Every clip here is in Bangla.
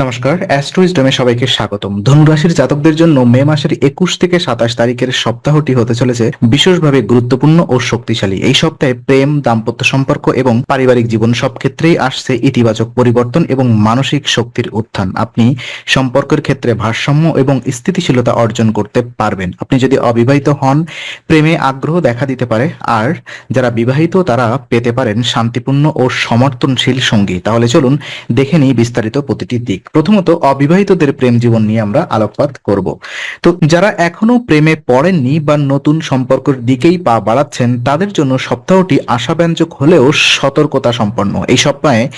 নমস্কার, অ্যাস্ট্রোইজডমে সবাইকে স্বাগতম। ধনুরাশির জাতকদের জন্য মে মাসের একুশ থেকে সাতাশ তারিখের সপ্তাহটি হতে চলেছে বিশেষভাবে গুরুত্বপূর্ণ ও শক্তিশালী। এই সপ্তাহে প্রেম, দাম্পত্য সম্পর্ক এবং পারিবারিক জীবন সব ক্ষেত্রেই আসছে ইতিবাচক পরিবর্তন এবং মানসিক শক্তির উত্থান। আপনি সম্পর্কের ক্ষেত্রে ভারসাম্য এবং স্থিতিশীলতা অর্জন করতে পারবেন। আপনি যদি অবিবাহিত হন, প্রেমে আগ্রহ দেখা দিতে পারে। আর যারা বিবাহিত, তারা পেতে পারেন শান্তিপূর্ণ ও সমর্থনশীল সঙ্গী। তাহলে চলুন দেখে নিই বিস্তারিত প্রতিটি দিক। প্রথমত অবিবাহিতদের প্রেম জীবন নিয়ে আমরা আলোকপাত করব। তো যারা এখনও প্রেমে পড়েননি বা নতুন সম্পর্কের দিকেই পা বাড়াচ্ছেন, তাদের জন্য সপ্তাহটি আশাব্যঞ্জক হলেও সতর্কতা সম্পন্ন। এই সপ্তাহে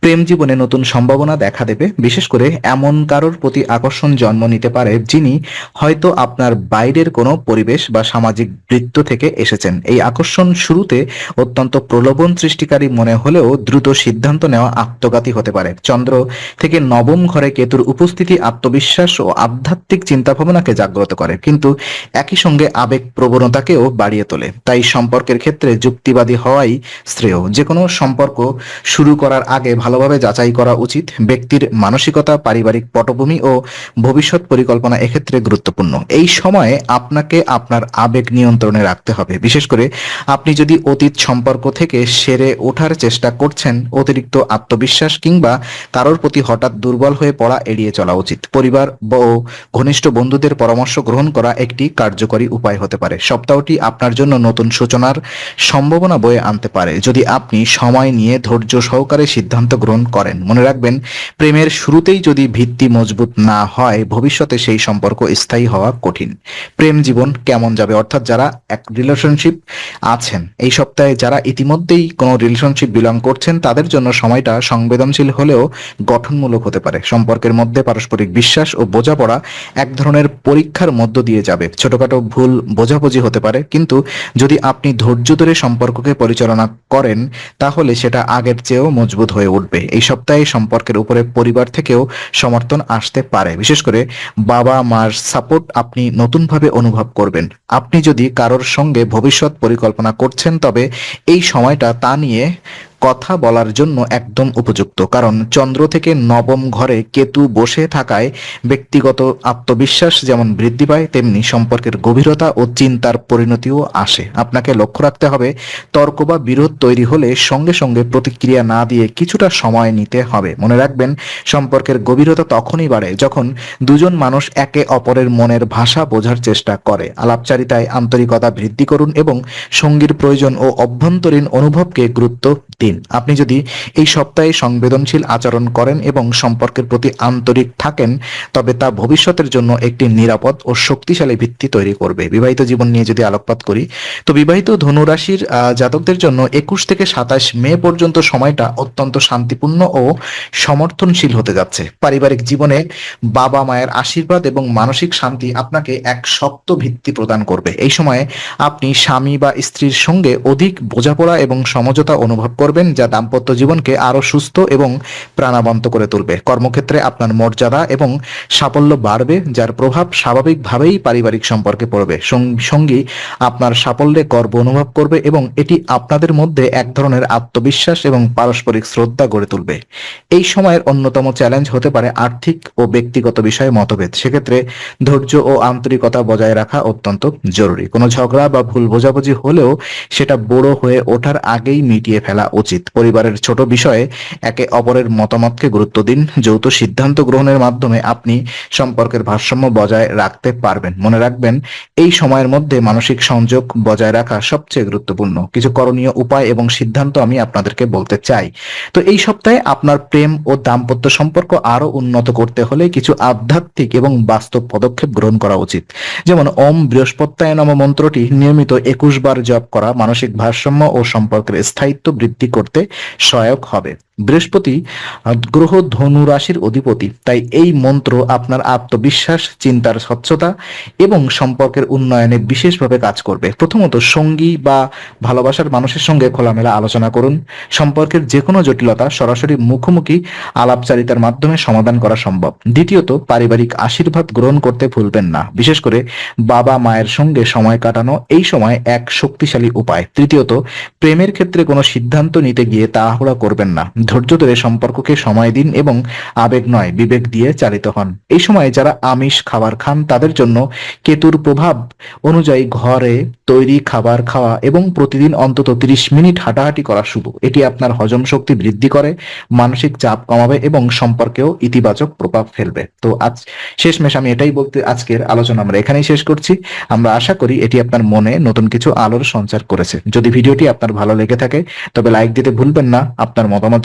প্রেম জীবনে নতুন সম্ভাবনা দেখা দেবে। বিশেষ করে এমন কারোর প্রতি আকর্ষণ জন্ম নিতে পারে যিনি হয়তো আপনার বাইরের কোনো পরিবেশ বা সামাজিক বৃত্ত থেকে এসেছেন। এই আকর্ষণ শুরুতে অত্যন্ত প্রলোভন সৃষ্টিকারী মনে হলেও দ্রুত সিদ্ধান্ত নেওয়া আত্মঘাতী হতে পারে। চন্দ্র থেকে নবম ঘরে কেতুর উপস্থিতি, আত্মবিশ্বাস ও আধ্যাত্মিক চিন্তাভাবনাকে জাগ্রত করে। কিন্তু একই সঙ্গে আবেগ প্রবণতাকেও বাড়িয়ে তোলে। তাই সম্পর্কের ক্ষেত্রে যুক্তিবাদী হওয়াই শ্রেয়। যে কোনো সম্পর্ক শুরু করার আগে ভালোভাবে যাচাই করা উচিত। ব্যক্তির মানসিকতা, পারিবারিক পটভূমি ও ভবিষ্যৎ পরিকল্পনা এক্ষেত্রে গুরুত্বপূর্ণ। এই সময়ে আপনাকে আপনার আবেগ নিয়ন্ত্রণে রাখতে হবে। বিশেষ করে আপনি যদি অতীত সম্পর্ক থেকে সেরে ওঠার চেষ্টা করছেন, অতিরিক্ত আত্মবিশ্বাস কিংবা কারোর প্রতি হঠাৎ দুর্বল হয়ে পড়া এড়িয়ে চলা উচিত। পরিবার ও ঘনিষ্ঠ বন্ধুদের পরামর্শ গ্রহণ করা একটি কার্যকরী উপায় হতে পারে। সপ্তাহটি আপনার জন্য নতুন সূচনার সম্ভাবনা বয়ে আনতে পারে। যদি আপনি সময় নিয়ে ধৈর্য সহকারে সিদ্ধান্ত গ্রহণ করেন, মনে রাখবেন প্রেমের শুরুতেই যদি ভিত্তি মজবুত না হয়, ভবিষ্যতে সেই সম্পর্ক স্থায়ী হওয়া কঠিন। প্রেম জীবন কেমন যাবে? অর্থাৎ যারা এক রিলেশনশিপ আছেন, এই সপ্তাহে যারা ইতিমধ্যেই কোনো রিলেশনশিপ বিলং করছেন, তাদের জন্য সময়টা সংবেদনশীল হলেও গঠনমূলক হতে পারে। সম্পর্কের মধ্যে পারস্পরিক বিশ্বাস ও বোঝাপড়া এক ধরনের পরীক্ষার মধ্য দিয়ে যাবে। ছোটখাটো ভুল বোঝাবুঝি হতে পারে, কিন্তু যদি আপনি ধৈর্য ধরে সম্পর্ককে পরিচালনা করেন, তাহলে সেটা আগের চেয়েও মজবুত হয়ে উঠবে। এই সপ্তাহে সম্পর্কের উপরে পরিবার থেকেও সমর্থন আসতে পারে। বিশেষ করে বাবা, মার সাপোর্ট আপনি নতুনভাবে অনুভব করবেন। আপনি যদি কারোর সঙ্গে ভবিষ্যৎ পরিকল্পনা করছেন, তবে এই সময়টা তা নিয়ে কথা বলার জন্য একদম উপযুক্ত, কারণ চন্দ্র থেকে নবম ঘরে কেতু বসে থাকায় ব্যক্তিগত আত্মবিশ্বাস যেমন বৃদ্ধি পায়, তেমনি সম্পর্কের গভীরতা ও চিন্তার পরিণতিও আসে। আপনাকে লক্ষ্য রাখতে হবে, তর্ক বা বিরোধ তৈরি হলে সঙ্গে সঙ্গে প্রতিক্রিয়া না দিয়ে কিছুটা সময় নিতে হবে। মনে রাখবেন, সম্পর্কের গভীরতা তখনই বাড়ে যখন দুজন মানুষ একে অপরের মনের ভাষা বোঝার চেষ্টা করে। আলাপচারিতায় আন্তরিকতা বৃদ্ধি করুন এবং সঙ্গীর প্রয়োজন ও অভ্যন্তরীণ অনুভবকে গুরুত্ব দিন। আপনি যদি এই সপ্তাহে সংবেদনশীল আচরণ করেন এবং সম্পর্কের প্রতি আন্তরিক থাকেন, তবে তা ভবিষ্যতের জন্য একটি নিরাপদ ও শক্তিশালী ভিত্তি তৈরি করবে। বিবাহিত জীবন নিয়ে যদি আলোকপাত করি, তো বিবাহিত ধনুরাশির জাতকদের জন্য একুশ থেকে সাতাশ মে পর্যন্ত সময়টা অত্যন্ত শান্তিপূর্ণ ও সমর্থনশীল হতে যাচ্ছে। পারিবারিক জীবনে বাবা মায়ের আশীর্বাদ এবং মানসিক শান্তি আপনাকে এক শক্ত ভিত্তি প্রদান করবে। এই সময়ে আপনি স্বামী বা স্ত্রীর সঙ্গে অধিক বোঝাপড়া এবং সমঝোতা অনুভব করবেন যা দাম্পত্য জীবনকে আরও সুস্থ এবং প্রাণবন্ত করে তুলবে। কর্মক্ষেত্রে আপনার মর্যাদা এবং সাফল্য বাড়বে, যার প্রভাব স্বাভাবিকভাবেই পারিবারিক সম্পর্কে পড়বে। সঙ্গী আপনার সাফল্যে গর্ব অনুভব করবে এবং এটি আপনাদের মধ্যে এক ধরনের আত্মবিশ্বাস এবং পারস্পরিক শ্রদ্ধা গড়ে তুলবে। এই সময়ের অন্যতম চ্যালেঞ্জ হতে পারে আর্থিক ও ব্যক্তিগত বিষয়ে মতভেদ। সেক্ষেত্রে ধৈর্য ও আন্তরিকতা বজায় রাখা অত্যন্ত জরুরি। কোনো ঝগড়া বা ভুল বোঝাবুঝি হলেও সেটা বড় হয়ে ওঠার আগেই মিটিয়ে ফেলা উচিত। পরিবারের ছোট বিষয়ে একে অপরের মতামতকে গুরুত্ব দিন। যৌথ সিদ্ধান্ত গ্রহণের মাধ্যমে আপনি সম্পর্কের ভারসাম্য বজায় রাখতে পারবেন। মনে রাখবেন, এই সময়ের মধ্যে মানসিক সংযোগ বজায় রাখা সবচেয়ে গুরুত্বপূর্ণ। কিছু করণীয় উপায় এবং সিদ্ধান্ত আমি আপনাদেরকে বলতে চাই। তো এই সপ্তাহে আপনার প্রেম ও দাম্পত্য সম্পর্ক আরও উন্নত করতে হলে কিছু আধ্যাত্মিক এবং বাস্তব পদক্ষেপ গ্রহণ করা উচিত। যেমন, ওম বৃহস্পত্যায় নম মন্ত্রটি নিয়মিত একুশ বার জপ করা, মানসিক ভারসাম্য ও সম্পর্কের স্থায়িত্ব বৃদ্ধি করতে সহায়ক হবে। বৃহস্পতি গ্রহ ধনু রাশির অধিপতি। তাই এই মন্ত্র আপনার আত্মবিশ্বাস, চিন্তার স্বচ্ছতা এবং সম্পর্কের উন্নয়নে বিশেষভাবে কাজ করবে। প্রথমত সঙ্গী বা ভালোবাসার মানুষের সঙ্গে খোলামেলা আলোচনা করুন। সম্পর্কের যে কোনো জটিলতা সরাসরি মুখোমুখি আলাপচারিতার মাধ্যমে সমাধান করা সম্ভব। দ্বিতীয়ত, পারিবারিক আশীর্বাদ গ্রহণ করতে ভুলবেন না। বিশেষ করে বাবা মায়ের সঙ্গে সময় কাটানো এই সময় এক শক্তিশালী উপায়। তৃতীয়ত, প্রেমের ক্ষেত্রে কোনো সিদ্ধান্ত নিতে গিয়ে তাড়াহুড়া করবেন না। ধৈর্য ধরে সম্পর্ককে সময় দিন এবং আবেগ নয়, বিবেক দিয়ে চালিত হন। এই সময় যারা আমিষ খাবার খান, তাদের জন্য কেতুর প্রভাব অনুযায়ী ঘরে তৈরি খাবার খাওয়া এবং প্রতিদিন অন্তত 30 মিনিট হাঁটাহাঁটি করা শুভ। এটি আপনার হজম শক্তি বৃদ্ধি করে, মানসিক চাপ কমাবে এবং সম্পর্কেও ইতিবাচক প্রভাব ফেলবে। তো আজ শেষমেশ আমি এটাই বলতে, আজকের আলোচনা আমরা এখানেই শেষ করছি। আমরা আশা করি এটি আপনার মনে নতুন কিছু আলোর সঞ্চার করেছে। যদি ভিডিওটি আপনার ভালো লেগে থাকে, তবে লাইক দিতে ভুলবেন না, আপনার মতামত